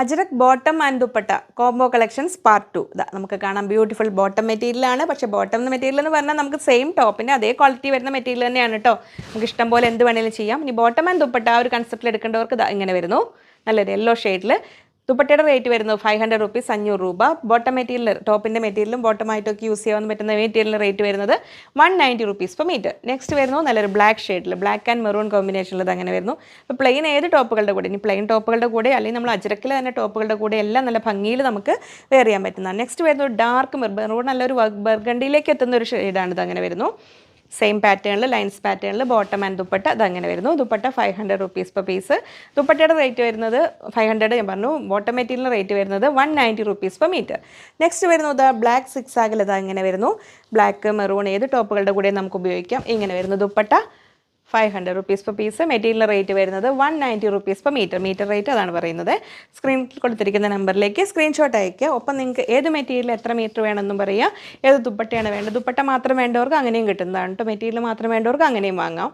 Ajrak bottom and dupatta combo collections part two ഇതാ നമുക്ക് കാണാം ബ്യൂട്ടിഫുൾ ബോട്ടം മെറ്റീരിയലാണ് പക്ഷേ ബോട്ടം മെറ്റീരിയൽ എന്ന് പറഞ്ഞാൽ നമുക്ക് സെയിം ടോപ്പിന്റെ അതേ ക്വാളിറ്റി വരുന്ന മെറ്റീരിയൽ തന്നെയാണ് കേട്ടോ നമുക്ക് ഇഷ്ടം പോലെ എന്ത് വേണേലും ചെയ്യാം. ഇനി ബോട്ടം ആൻഡ് ദുപ്പട്ട ആ ഒരു കൺസെപ്റ്റിൽ എടുക്കേണ്ടവർക്ക് ഇതാ ഇങ്ങനെ വരുന്നു. നല്ലൊരു യെല്ലോ ഷെയ്ഡിൽ ദുപ്പട്ടയുടെ റേറ്റ് വരുന്നത് ഫൈവ് ഹൺഡ്രഡ് റുപ്പീസ് അഞ്ഞൂറ് രൂപ. ബോട്ടം മെറ്റീരിയൽ ടോപ്പിന്റെ മെറ്റീരിയലും ബോട്ടമായിട്ടൊക്കെ യൂസ് ചെയ്യാൻ പറ്റുന്ന മെറ്റീരിയലിന് റേറ്റ് വരുന്നത് one ninety rupees per metre next വരുന്നു നല്ലൊരു ബ്ലാക്ക് ഷെയ്ഡിൽ ബ്ലാക്ക് ആൻഡ് മെറൂൺ കോമ്പിനേഷനിൽ അങ്ങനെ വരുന്നു. അപ്പോൾ പ്ലെയിൻ ഏത് ടോപ്പുകളുടെ കൂടെ? ഇനി പ്ലെയിൻ ടോപ്പുകളുടെ കൂടെ അല്ലെങ്കിൽ നമ്മൾ അജരക്കിൽ തന്നെ ടോപ്പുകളുടെ കൂടെ എല്ലാം നല്ല ഭംഗിയിൽ നമുക്ക് വെയർ ചെയ്യാൻ പറ്റുന്നതാണ്. നെക്സ്റ്റ് വരുന്നത് ഡാർക്ക് മെറൂൺ നല്ലൊരു ബർഗണ്ടിയിലേക്ക് എത്തുന്ന ഒരു ഷെയ്ഡാണ് ഇത് അങ്ങനെ വരുന്നു. സെയിം പാറ്റേണിൽ ലൈൻസ് പാറ്റേണിൽ ബോട്ടം ആൻഡ് ദുപ്പട്ട അതങ്ങനെ വരുന്നു. Dupatta five hundred rupees per piece ദുപ്പട്ടയുടെ റേറ്റ് വരുന്നത് ഫൈവ് ഹൺഡ്രഡ് ഞാൻ പറഞ്ഞു ബോട്ടം മെറ്റീരിയൽ റേറ്റ് വരുന്നത് one ninety rupees per metre next വരുന്നത് ബ്ലാക്ക് സിക്സ് ആഗിൽ ഇത് അങ്ങനെ വരുന്നു. ബ്ലാക്ക് മെറൂൺ ഏത് ടോപ്പുകളുടെ കൂടെ നമുക്ക് ഉപയോഗിക്കാം. ഇങ്ങനെ വരുന്നു dupatta. Five hundred rupees per piece material rate വരുന്നത് one ninety rupees per metre metre rate അതാണ് പറയുന്നത്. സ്ക്രീനിൽ കൊടുത്തിരിക്കുന്ന നമ്പറിലേക്ക് സ്ക്രീൻഷോട്ട് അയക്കുക ഒപ്പം നിങ്ങൾക്ക് ഏത് മെറ്റീരിയൽ എത്ര മീറ്റർ വേണമെന്നും പറയുക. ഏത് ദുപ്പട്ടയാണ് വേണ്ടത്? ദുപ്പട്ട മാത്രം വേണ്ടവർക്ക് അങ്ങനെയും കിട്ടുന്നതാണ് കേട്ടോ മെറ്റീരിയൽ മാത്രം വേണ്ടവർക്ക് അങ്ങനെയും വാങ്ങാം.